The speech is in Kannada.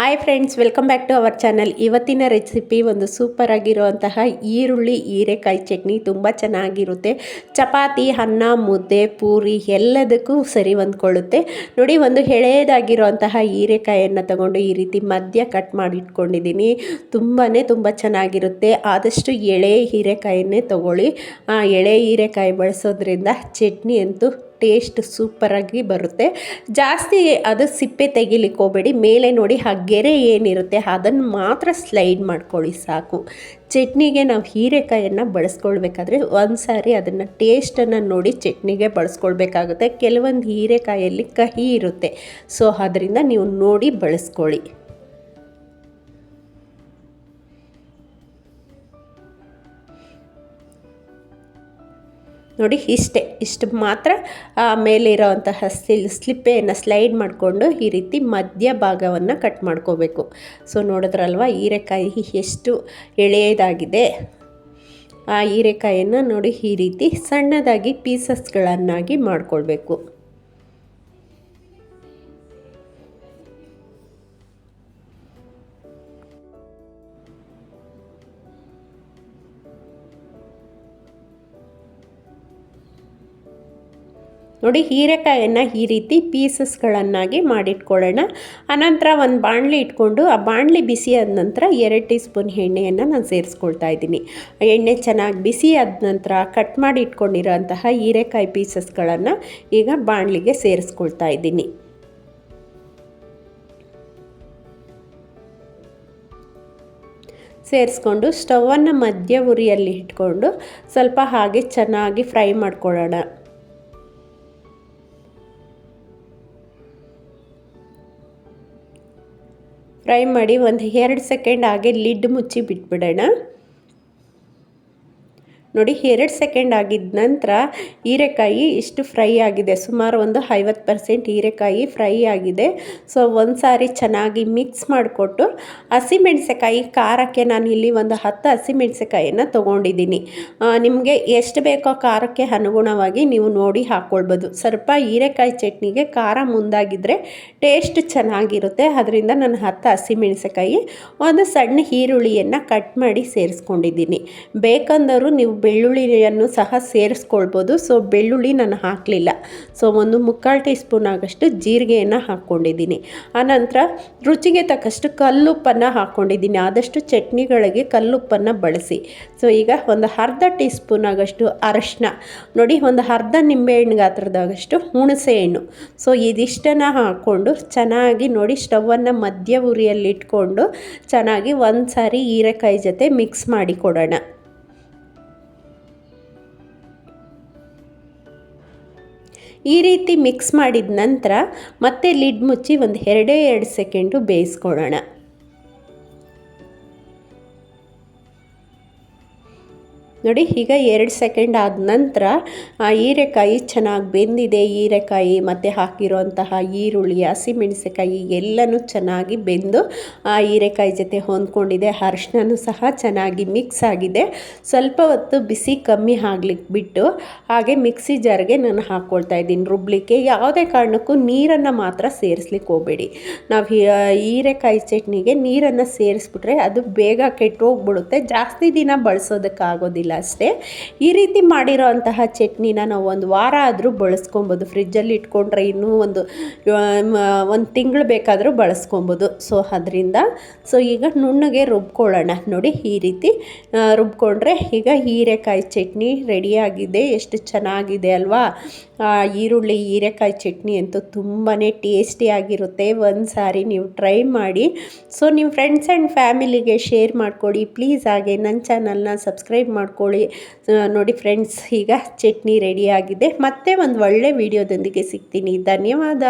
Hi friends welcome back to our channel ಇವತ್ತಿನ ರೆಸಿಪಿ ಒಂದು ಸೂಪರ್ ಆಗಿರುವಂತಹ ಈರುಳ್ಳಿ ಹೀರೆಕಾಯಿ ಚಟ್ನಿ ತುಂಬ ಚೆನ್ನಾಗಿರುತ್ತೆ. ಚಪಾತಿ, ಅನ್ನ, ಮುದ್ದೆ, ಪೂರಿ ಎಲ್ಲದಕ್ಕೂ ಸರಿ ಹೊಂದ್ಕೊಳ್ಳುತ್ತೆ. ನೋಡಿ, ಒಂದು ಎಳೆಯದಾಗಿರುವಂತಹ ಹೀರೆಕಾಯಿಯನ್ನು ತಗೊಂಡು ಈ ರೀತಿ ಮಧ್ಯ ಕಟ್ ಮಾಡಿಟ್ಕೊಂಡಿದ್ದೀನಿ. ತುಂಬಾ ತುಂಬ ಚೆನ್ನಾಗಿರುತ್ತೆ. ಆದಷ್ಟು ಎಳೆ ಹೀರೆಕಾಯನ್ನೇ ತಗೊಳ್ಳಿ. ಎಳೆ ಹೀರೆಕಾಯಿ ಬಳಸೋದ್ರಿಂದ ಚಟ್ನಿ ಅಂತೂ ಟೇಸ್ಟ್ ಸೂಪರಾಗಿ ಬರುತ್ತೆ. ಜಾಸ್ತಿ ಅದು ಸಿಪ್ಪೆ ತೆಗಿಲಿಕ್ಕೆ ಹೋಗಬೇಡಿ ಮೇಲೆ ನೋಡಿ ಆ ಗೆರೆ ಏನಿರುತ್ತೆ ಅದನ್ನು ಮಾತ್ರ ಸ್ಲೈಡ್ ಮಾಡ್ಕೊಳ್ಳಿ ಸಾಕು. ಚಟ್ನಿಗೆ ನಾವು ಹೀರೆಕಾಯನ್ನು ಬಳಸ್ಕೊಳ್ಬೇಕಾದ್ರೆ ಒಂದು ಸಾರಿ ಅದನ್ನು ಟೇಸ್ಟನ್ನು ನೋಡಿ ಚಟ್ನಿಗೆ ಬಳಸ್ಕೊಳ್ಬೇಕಾಗುತ್ತೆ. ಕೆಲವೊಂದು ಹೀರೆಕಾಯಲ್ಲಿ ಕಹಿ ಇರುತ್ತೆ. ಸೊ, ಅದರಿಂದ ನೀವು ನೋಡಿ ಬಳಸ್ಕೊಳ್ಳಿ. ನೋಡಿ, ಇಷ್ಟೇ. ಇಷ್ಟು ಮಾತ್ರ. ಮೇಲಿರೋವಂತಹ ಸಿಲ್ ಸ್ಲಿಪ್ಪೆಯನ್ನು ಸ್ಲೈಡ್ ಮಾಡಿಕೊಂಡು ಈ ರೀತಿ ಮಧ್ಯ ಭಾಗವನ್ನು ಕಟ್ ಮಾಡ್ಕೋಬೇಕು. ಸೊ, ನೋಡಿದ್ರಲ್ವ, ಹೀರೆಕಾಯಿ ಎಷ್ಟು ಎಳೆಯದಾಗಿದೆ. ಆ ಹೀರೆಕಾಯಿಯನ್ನು ನೋಡಿ, ಈ ರೀತಿ ಸಣ್ಣದಾಗಿ ಪೀಸಸ್ಗಳನ್ನಾಗಿ ಮಾಡ್ಕೊಳ್ಬೇಕು. ನೋಡಿ ಹೀರೆಕಾಯನ್ನು ಈ ರೀತಿ ಪೀಸಸ್ಗಳನ್ನಾಗಿ ಮಾಡಿಟ್ಕೊಳ್ಳೋಣ. ಆನಂತರ ಒಂದು ಬಾಣಲಿ ಇಟ್ಕೊಂಡು ಆ ಬಾಣಲಿ ಬಿಸಿ ಆದ ನಂತರ ಎರಡು ಟೀ ಸ್ಪೂನ್ ಎಣ್ಣೆಯನ್ನು ನಾನು ಸೇರಿಸ್ಕೊಳ್ತಾ ಇದ್ದೀನಿ. ಎಣ್ಣೆ ಚೆನ್ನಾಗಿ ಬಿಸಿ ಆದ ನಂತರ ಕಟ್ ಮಾಡಿ ಇಟ್ಕೊಂಡಿರೋಂತಹ ಹೀರೆಕಾಯಿ ಪೀಸಸ್ಗಳನ್ನು ಈಗ ಬಾಣಲಿಗೆ ಸೇರಿಸ್ಕೊಳ್ತಾ ಇದ್ದೀನಿ. ಸೇರಿಸ್ಕೊಂಡು ಸ್ಟವನ್ನು ಮಧ್ಯ ಉರಿಯಲ್ಲಿ ಇಟ್ಕೊಂಡು ಸ್ವಲ್ಪ ಹಾಗೆ ಚೆನ್ನಾಗಿ ಫ್ರೈ ಮಾಡ್ಕೊಳ್ಳೋಣ. ಫ್ರೈ ಮಾಡಿ ಒಂದು ಎರಡು ಸೆಕೆಂಡ್ ಹಾಗೆ ಲಿಡ್ ಮುಚ್ಚಿ ಬಿಟ್ಬಿಡೋಣ ನೋಡಿ, ಎರಡು ಸೆಕೆಂಡ್ ಆಗಿದ ನಂತರ ಹೀರೆಕಾಯಿ ಇಷ್ಟು ಫ್ರೈ ಆಗಿದೆ. ಸುಮಾರು ಒಂದು ಐವತ್ತು ಪರ್ಸೆಂಟ್ ಹೀರೆಕಾಯಿ ಫ್ರೈ ಆಗಿದೆ. ಸೊ ಒಂದು ಸಾರಿ ಚೆನ್ನಾಗಿ ಮಿಕ್ಸ್ ಮಾಡಿಕೊಟ್ಟು ಹಸಿಮೆಣಸೆಕಾಯಿ ಖಾರಕ್ಕೆ ನಾನು ಇಲ್ಲಿ ಒಂದು ಹತ್ತು ಹಸಿಮೆಣಸೆಕಾಯಿಯನ್ನು ತೊಗೊಂಡಿದ್ದೀನಿ. ನಿಮಗೆ ಎಷ್ಟು ಬೇಕೋ ಖಾರಕ್ಕೆ ಅನುಗುಣವಾಗಿ ನೀವು ನೋಡಿ ಹಾಕ್ಕೊಳ್ಬೋದು ಸ್ವಲ್ಪ ಹೀರೆಕಾಯಿ ಚಟ್ನಿಗೆ ಖಾರ ಮುಂದಾಗಿದ್ದರೆ ಟೇಸ್ಟ್ ಚೆನ್ನಾಗಿರುತ್ತೆ. ಅದರಿಂದ ನಾನು ಹತ್ತು ಹಸಿಮೆಣಸೆಕಾಯಿ ಒಂದು ಸಣ್ಣ ಈರುಳ್ಳಿಯನ್ನು ಕಟ್ ಮಾಡಿ ಸೇರಿಸ್ಕೊಂಡಿದ್ದೀನಿ. ಬೇಕಂದರೂ ನೀವು ಬೆಳ್ಳುಳ್ಳಿಯನ್ನು ಸಹ ಸೇರಿಸ್ಕೊಳ್ಬೋದು. ಸೊ ಬೆಳ್ಳುಳ್ಳಿ ನಾನು ಹಾಕಲಿಲ್ಲ. ಸೊ ಒಂದು ಮುಕ್ಕಾಲು ಟೀ ಸ್ಪೂನ್ ಆಗಷ್ಟು ಜೀರಿಗೆಯನ್ನು ಹಾಕ್ಕೊಂಡಿದ್ದೀನಿ. ಆನಂತರ ರುಚಿಗೆ ತಕ್ಕಷ್ಟು ಕಲ್ಲುಪ್ಪನ್ನು ಹಾಕ್ಕೊಂಡಿದ್ದೀನಿ. ಆದಷ್ಟು ಚಟ್ನಿಗಳಿಗೆ ಕಲ್ಲುಪ್ಪನ್ನು ಬಳಸಿ. ಸೊ ಈಗ ಒಂದು ಅರ್ಧ ಟೀ ಸ್ಪೂನ್ ಆಗಷ್ಟು ಅರಶಿನ. ನೋಡಿ, ಒಂದು ಅರ್ಧ ನಿಂಬೆಹಣ್ಣು ಗಾತ್ರದಾಗಷ್ಟು ಹುಣಸೆ ಹಣ್ಣು. ಸೊ ಇದಿಷ್ಟನ್ನು ಹಾಕ್ಕೊಂಡು ಚೆನ್ನಾಗಿ ನೋಡಿ ಸ್ಟವನ್ನು ಮಧ್ಯ ಉರಿಯಲ್ಲಿ ಇಟ್ಕೊಂಡು ಚೆನ್ನಾಗಿ ಒಂದು ಸಾರಿ ಹೀರೆಕಾಯಿ ಜೊತೆ ಮಿಕ್ಸ್ ಮಾಡಿ ಕೊಡೋಣ. ಈ ರೀತಿ ಮಿಕ್ಸ್ ಮಾಡಿದ ನಂತರ ಮತ್ತೆ ಲಿಡ್ ಮುಚ್ಚಿ ಒಂದು ಎರಡೇ ಎರಡು ಸೆಕೆಂಡು ಬೇಯಿಸ್ಕೊಳ್ಳೋಣ. ನೋಡಿ, ಈಗ ಎರಡು ಸೆಕೆಂಡ್ ಆದ ನಂತರ ಆ ಹೀರೆಕಾಯಿ ಚೆನ್ನಾಗಿ ಬೆಂದಿದೆ. ಹೀರೆಕಾಯಿ ಮತ್ತು ಹಾಕಿರೋಂತಹ ಈರುಳ್ಳಿ ಹಸಿಮೆಣಸಿಕಾಯಿ ಎಲ್ಲನೂ ಚೆನ್ನಾಗಿ ಬೆಂದು ಆ ಹೀರೆಕಾಯಿ ಜೊತೆ ಹೊಂದ್ಕೊಂಡಿದೆ. ಅರ್ಶಿನೂ ಸಹ ಚೆನ್ನಾಗಿ ಮಿಕ್ಸ್ ಆಗಿದೆ. ಸ್ವಲ್ಪ ಹೊತ್ತು ಬಿಸಿ ಕಮ್ಮಿ ಆಗ್ಲಿಕ್ಕೆ ಬಿಟ್ಟು ಹಾಗೆ ಮಿಕ್ಸಿ ಜಾರ್ಗೆ ನಾನು ಹಾಕ್ಕೊಳ್ತಾ ಇದ್ದೀನಿ. ರುಬ್ಲಿಕ್ಕೆ ಯಾವುದೇ ಕಾರಣಕ್ಕೂ ನೀರನ್ನು ಮಾತ್ರ ಸೇರಿಸ್ಲಿಕ್ಕೆ ಹೋಗಬೇಡಿ. ನಾವು ಹೀರೆಕಾಯಿ ಚಟ್ನಿಗೆ ನೀರನ್ನು ಸೇರಿಸ್ಬಿಟ್ರೆ ಅದು ಬೇಗ ಕೆಟ್ಟು ಹೋಗ್ಬಿಡುತ್ತೆ ಜಾಸ್ತಿ ದಿನ ಬಳಸೋದಕ್ಕಾಗೋದಿಲ್ಲ. ಅಷ್ಟೇ. ಈ ರೀತಿ ಮಾಡಿರೋ ಅಂತಹ ಚಟ್ನಿನ ನಾವು ಒಂದು ವಾರ ಆದರೂ ಬಳಸ್ಕೊಬೋದು. ಫ್ರಿಜ್ಜಲ್ಲಿ ಇಟ್ಕೊಂಡ್ರೆ ಇನ್ನೂ ಒಂದು ಒಂದು ತಿಂಗಳು ಬೇಕಾದರೂ ಬಳಸ್ಕೊಬೋದು. ಸೊ, ಅದರಿಂದ, ಸೊ, ಈಗ ನುಣ್ಣಗೆ ರುಬ್ಕೊಳ್ಳೋಣ. ನೋಡಿ, ಈ ರೀತಿ ರುಬ್ಕೊಂಡ್ರೆ ಈಗ ಹೀರೆಕಾಯಿ ಚಟ್ನಿ ರೆಡಿಯಾಗಿದೆ ಎಷ್ಟು ಚೆನ್ನಾಗಿದೆ ಅಲ್ವಾ? ಈರುಳ್ಳಿ, ಹೀರೆಕಾಯಿ ಚಟ್ನಿ ಅಂತೂ ತುಂಬಾ ಟೇಸ್ಟಿಯಾಗಿರುತ್ತೆ ಒಂದು ಸಾರಿ ನೀವು ಟ್ರೈ ಮಾಡಿ. ಸೊ ನಿಮ್ಮ ಫ್ರೆಂಡ್ಸ್ ಆ್ಯಂಡ್ ಫ್ಯಾಮಿಲಿಗೆ ಶೇರ್ ಮಾಡಿಕೊಡಿ. ಪ್ಲೀಸ್ ಹಾಗೆ ನನ್ನ ಚಾನಲ್ನ ಸಬ್ಸ್ಕ್ರೈಬ್ ಮಾಡ್ಕೊಳ್ಳಿ ನೋಡಿ ಫ್ರೆಂಡ್ಸ್ ಈಗ ಚಟ್ನಿ ರೆಡಿಯಾಗಿದೆ ಮತ್ತೆ ಒಂದು ಒಳ್ಳೆ ವಿಡಿಯೋದೊಂದಿಗೆ ಸಿಗ್ತೀನಿ. ಧನ್ಯವಾದ.